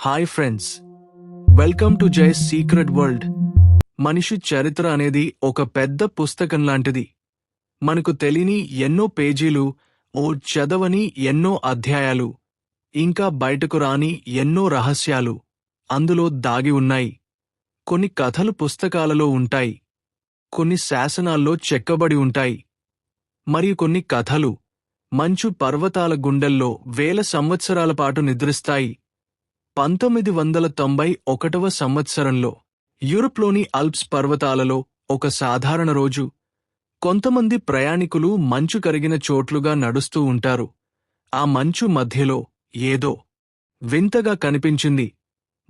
Hi friends. Welcome to Jai secret world. మనిషి చరిత్ర అనేది ఒక పెద్ద పుస్తకం లాంటిది. మనకు తెలియని ఎన్నో పేజీలు ఓ చదవని ఎన్నో అధ్యాయాలు ఇంకా బయటకు రాని ఎన్నో రహస్యాలు అందులో దాగి ఉన్నాయి. కొన్ని కథలు పుస్తకాలలో ఉంటాయి. కొన్ని శాసనాల్లో చెక్కబడి ఉంటాయి. మరియు కొన్ని కథలు మంచు పర్వతాల గుండెల్లో వేల సంవత్సరాల పాటు నిద్రిస్తాయి. పంతొమ్మిది వందల తొంభై ఒకటవ సంవత్సరంలో యూరప్లోని అల్ప్స్ పర్వతాలలో ఒక సాధారణ రోజు. కొంతమంది ప్రయాణికులు మంచు కరిగిన చోట్లుగా నడుస్తూ ఉంటారు. ఆ మంచు మధ్యలో ఏదో వింతగా కనిపించింది.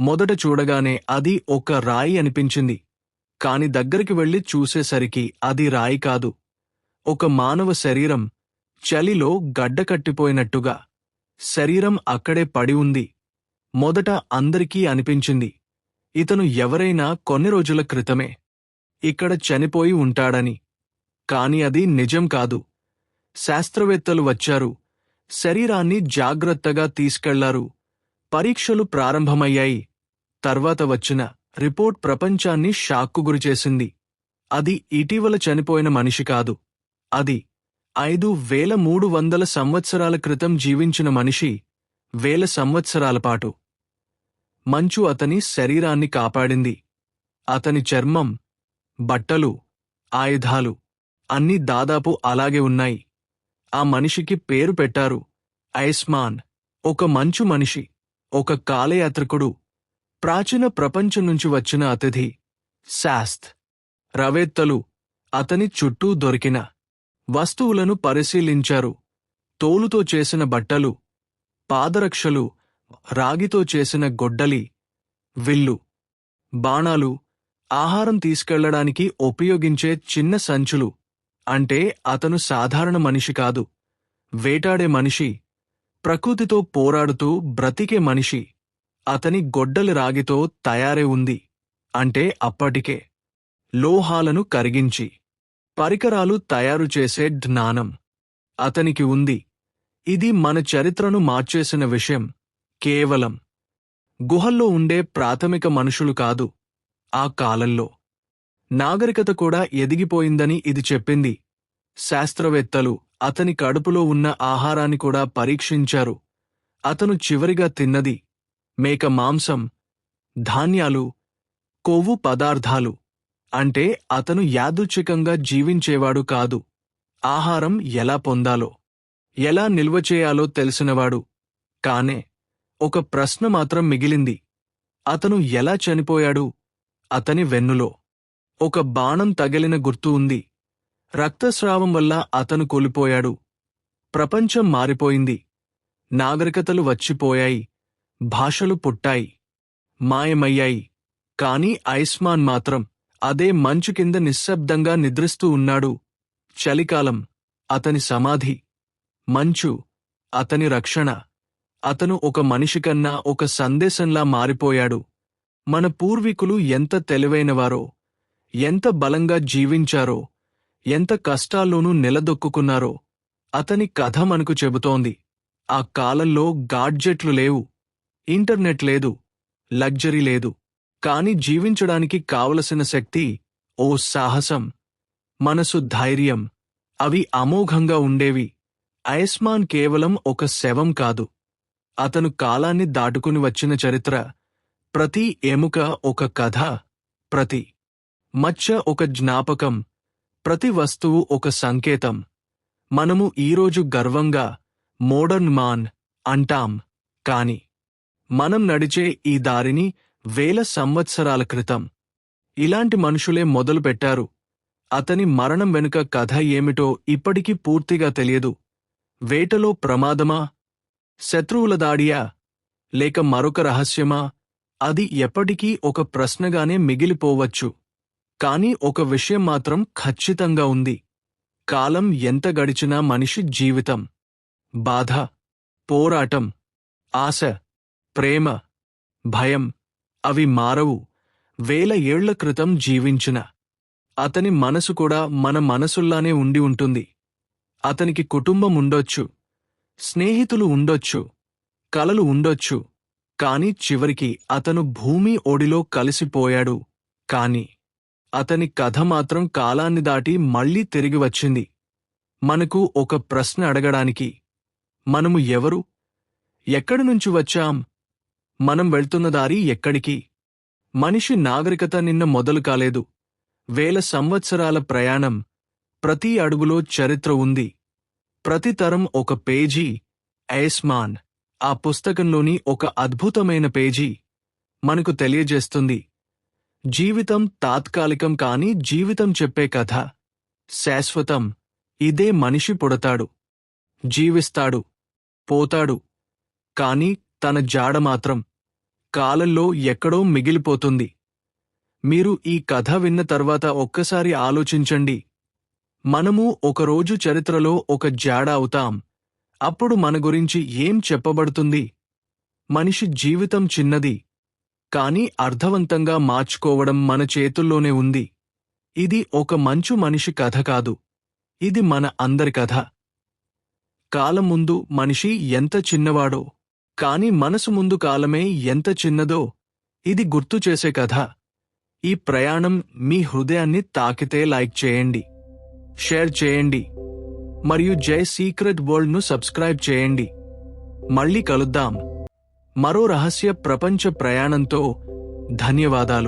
మొదట చూడగానే అది ఒక రాయి అనిపించింది. కాని దగ్గరికి వెళ్ళి చూసేసరికి అది రాయి కాదు. ఒక మానవ శరీరం చలిలో గడ్డకట్టిపోయినట్టుగా శరీరం అక్కడే పడి ఉంది. మొదట అందరికీ అనిపించింది ఇతను ఎవరైనా కొన్ని రోజుల క్రితమే ఇక్కడ చనిపోయి ఉంటాడని. కాని అది నిజం కాదు. శాస్త్రవేత్తలు వచ్చారు శరీరాన్ని జాగ్రత్తగా తీసుకెళ్ళారు. పరీక్షలు ప్రారంభమయ్యాయి తర్వాత వచ్చిన రిపోర్ట్ ప్రపంచాన్ని షాక్కు గురిచేసింది. అది ఇటీవల చనిపోయిన మనిషి కాదు. అది ఐదు వేల మూడు వందల సంవత్సరాల క్రితం జీవించిన మనిషి వేల సంవత్సరాల పాటు. మంచు అతని శరీరాన్ని కాపాడింది. అతని చర్మం బట్టలు ఆయుధాలు అన్నీ దాదాపు అలాగే ఉన్నాయి. ఆ మనిషికి పేరు పెట్టారు ఐస్మాన్. ఒక మంచు మనిషి ఒక కాలయాత్రికుడు. ప్రాచీన ప్రపంచం నుంచి వచ్చిన అతిథి శాస్త్ రవేత్తలు అతని చుట్టూ దొరికిన వస్తువులను పరిశీలించారు. తోలుతో చేసిన బట్టలు పాదరక్షలు రాగితో చేసిన గొడ్డలి విల్లు బాణాలు ఆహారం తీసుకెళ్ళడానికి ఉపయోగించే చిన్న సంచులు అంటే అతను సాధారణ మనిషి కాదు. వేటాడే మనిషి ప్రకృతితో పోరాడుతూ బ్రతికే మనిషి అతని గొడ్డలి రాగితో తయారై ఉంది అంటే అప్పటికే లోహాలను కరిగించి పరికరాలు తయారు చేసే జ్ఞానం అతనికి ఉంది. ఇది మన చరిత్రను మార్చేసిన విషయం. కేవలం గుహల్లో ఉండే ప్రాథమిక మనుషులు కాదు ఆ కాలంలో. నాగరికత కూడా ఎదిగిపోయిందని ఇది చెప్పింది. శాస్త్రవేత్తలు అతని కడుపులో ఉన్న ఆహారాన్ని కూడా పరీక్షించారు. అతను చివరిగా తిన్నది మేక మాంసం ధాన్యాలు కొవ్వు పదార్థాలు. అంటే అతను యాదృచ్ఛికంగా జీవించేవాడు కాదు. ఆహారం ఎలా పొందాలో ఎలా నిల్వ చేయాలో తెలిసినవాడు. కానే ఒక ప్రశ్న మాత్రం మిగిలింది. అతను ఎలా చనిపోయాడు? అతని వెన్నులో ఒక బాణం తగిలిన గుర్తు ఉంది. రక్తస్రావం వల్ల అతను కోల్పోయాడు. ప్రపంచం మారిపోయింది. నాగరికతలు వచ్చిపోయాయి. భాషలు పుట్టాయి. మాయమయ్యాయి. కాని ఐస్మాన్ మాత్రం అదే మంచు కింద నిశ్శబ్దంగా నిద్రిస్తూ ఉన్నాడు. చలికాలం. అతని సమాధి. మంచు. అతని రక్షణ. అతను ఒక మనిషి కన్నా ఒక సందేశంలా మారిపోయాడు. మన పూర్వీకులు ఎంత తెలివైనవారో ఎంత బలంగా జీవించారో ఎంత కష్టాల్లోనూ నిలదొక్కున్నారో అతని కథ మనకు చెబుతోంది. ఆ కాలంలో గాడ్జెట్లు లేవు ఇంటర్నెట్ లేదు లగ్జరీ లేదు. కాని జీవించడానికి కావలసిన శక్తి ఓ సాహసం మనసు ధైర్యం అవి అమోఘంగా ఉండేవి. అయస్మాన్ కేవలం ఒక శవం కాదు. అతను కాలాన్ని దాటుకుని వచ్చిన చరిత్ర. ప్రతి ఎముక ఒక కథ ప్రతి మచ్చ ఒక జ్ఞాపకం ప్రతి వస్తువు ఒక సంకేతం. మనము ఈరోజు గర్వంగా మోడర్న్ మాన్ అంటాం కాని మనం నడిచే ఈ దారిని వేల సంవత్సరాల క్రితం. ఇలాంటి మనుషులే మొదలుపెట్టారు అతని మరణం వెనుక కథ ఏమిటో ఇప్పటికీ పూర్తిగా తెలియదు. వేటలో ప్రమాదమా? శత్రువుల దాడియా? లేక మరొక రహస్యమా? అది ఎప్పటికీ ఒక ప్రశ్నగానే మిగిలిపోవచ్చు. కాని ఒక విషయం మాత్రం ఖచ్చితంగా ఉంది. కాలం ఎంత గడిచినా మనిషి జీవితం. బాధ పోరాటం ఆశ ప్రేమ భయం అవి మారవు. వేల ఏళ్ళ క్రితం జీవించిన. అతని మనసు కూడా మన మనసుల్లానే ఉండి ఉంటుంది. అతనికి కుటుంబం ఉండొచ్చు. స్నేహితులు ఉండొచ్చు కలలు ఉండొచ్చు కాని చివరికి అతను భూమి ఒడిలో కలిసిపోయాడు. కాని అతని కథ మాత్రం కాలాన్ని దాటి మళ్ళీ తిరిగి వచ్చింది. మనకు ఒక ప్రశ్న అడగడానికి మనము ఎవరు? ఎక్కడి నుంచి వచ్చాం? మనం వెళ్తున్న దారి ఎక్కడికి? మనిషి నాగరికత నిన్న మొదలు కాలేదు. వేల సంవత్సరాల ప్రయాణం ప్రతి అడుగులో చరిత్ర ఉంది. ప్రతి తరం ఒక పేజీ ఐస్మాన్ ఆ పుస్తకంలోని ఒక అద్భుతమైన పేజీ మనకు తెలియజేస్తుంది. జీవితం తాత్కాలికం కాని జీవితం చెప్పే కథ. శాశ్వతం. ఇదే మనిషి పుడతాడు. జీవిస్తాడు. పోతాడు. కాని తన జాడ మాత్రం కాలంలో ఎక్కడో మిగిలిపోతుంది. మీరు ఈ కథ విన్న తర్వాత ఒక్కసారి ఆలోచించండి. మనము ఒకరోజు చరిత్రలో ఒక జాడ అవుతాం. అప్పుడు మన గురించి ఏం చెప్పబడుతుంది? మనిషి జీవితం చిన్నది. కాని అర్థవంతంగా మార్చుకోవడం మన చేతుల్లోనే ఉంది. ఇది ఒక మంచు మనిషి కథ కాదు. ఇది మన అందరి కథ. కాలం ముందు మనిషి ఎంత చిన్నవాడో కాని మనసు ముందు కాలమే ఎంత చిన్నదో ఇది గుర్తు చేసే కథ. ఈ ప్రయాణం మీ హృదయాన్ని తాకితే లైక్ చేయండి. షేర్ చేయండి. మరియు జై సీక్రెట్ వరల్డ్ను సబ్స్క్రైబ్ చేయండి. మళ్ళీ కలుద్దాం. మరో రహస్య ప్రపంచ ప్రయాణంతో ధన్యవాదాలు.